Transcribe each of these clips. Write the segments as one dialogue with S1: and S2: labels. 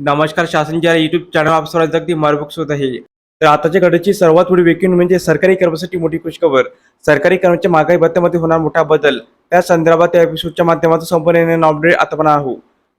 S1: नमस्कार शासनच्या YouTube channel आप सर्वांचं अगदी मार्गदर्शक होत आहे. तर आताच्या घडीची सर्वात मोठी वेकिंग म्हणजे सरकारी कर्मचारी मोठी खुशखबर. सरकारी कर्मचारी महागाई भत्त्यामध्ये होणार मोठा बदल. त्या संदर्भात त्या एपिसोडच्या माध्यमातून संपूर्ण अपडेट आता पण आहोत.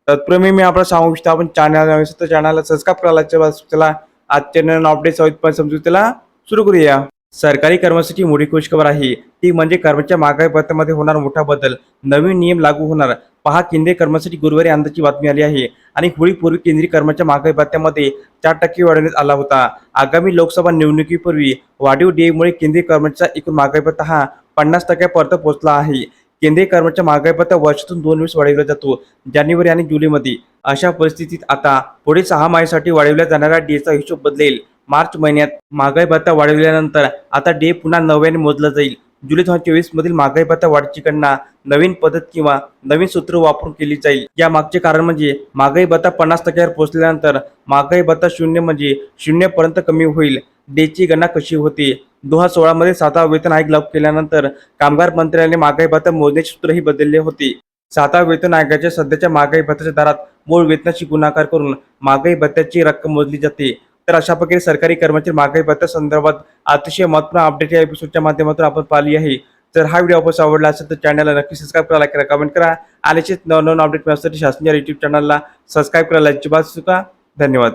S1: तत्पूर्वी मी आपल्याला सांगू इच्छितो आपण चॅनल चॅनलला सबस्क्राईब करायला चला आजच्या अपडेट पण समजू त्याला सुरू करूया. सरकारी कर्मचाऱ्याची मोठी खुशखबर आहे. ती म्हणजे कर्मचारी महागाई भत्त्यामध्ये होणार मोठा बदल. नवीन नियम लागू होणार. पहा केंद्रीय कर्मचारी गुरुवारी अंदाची बातमी आली आहे. आणि होळीपूर्वी केंद्रीय कर्मचारी महागाई भत्त्यामध्ये चार टक्के वाढवण्यात आला होता. आगामी लोकसभा निवडणुकीपूर्वी वाढीव डीएमुळे केंद्रीय कर्मचाऱ्याचा एकूण महागाई भत्ता हा पन्नास टक्क्यापर्यंत पोहोचला आहे. केंद्रीय कर्मचारी महागाई भत्ता वर्षातून दोन वेळेस वाढवला जातो जानेवारी आणि जुलैमध्ये. अशा परिस्थितीत आता पुढे सहा महिन्यासाठी वाढवल्या जाणाऱ्या डीएचा हिशोब बदलेल. मार्च महिन्यात महागाई भत्ता वाढवल्यानंतर आता डे पुन्हा नव्याने मोजला जाईल. जुलै दोन हजार चोवीस मधील महागाई भत्ता वाढची गणना नवीन पद्धत किंवा नवीन सूत्र वापरून केली जाईल. या मागचे कारण म्हणजे महागाई भत्ता पन्नास टक्क्यावर पोहोचल्यानंतर महागाई भत्ता शून्य म्हणजे शून्य पर्यंत कमी होईल. डेची गणना कशी होती? दोन हजार सोळा मध्ये सातवा वेतन आयोग लागू केल्यानंतर कामगार मंत्र्याने महागाई भत्ता मोजण्याचे सूत्रही बदलले होते. सातवा वेतन आयोगाच्या सध्याच्या महागाई भत्त्याच्या दरात मूळ वेतनाशी गुणाकार करून महागाई भत्त्याची रक्कम मोजली जाते. तर अशा प्रकारे सरकारी कर्मचारी महागाई भत्त्या संदर्भात अतिशय महत्त्वपूर्ण अपडेट या एपिसोडच्या माध्यमातून आपण पाहिली आहे. जर हा व्हिडिओ आपण आवडला असेल तर चॅनलला नक्की सबस्क्राईब करा लाईक करा कमेंट करा आल्याचे नवनवीन अपडेट मिळण्यासाठी शासनाच्या युट्यूब चॅनलला सबस्क्राईब करायला अजिबात चुका धन्यवाद.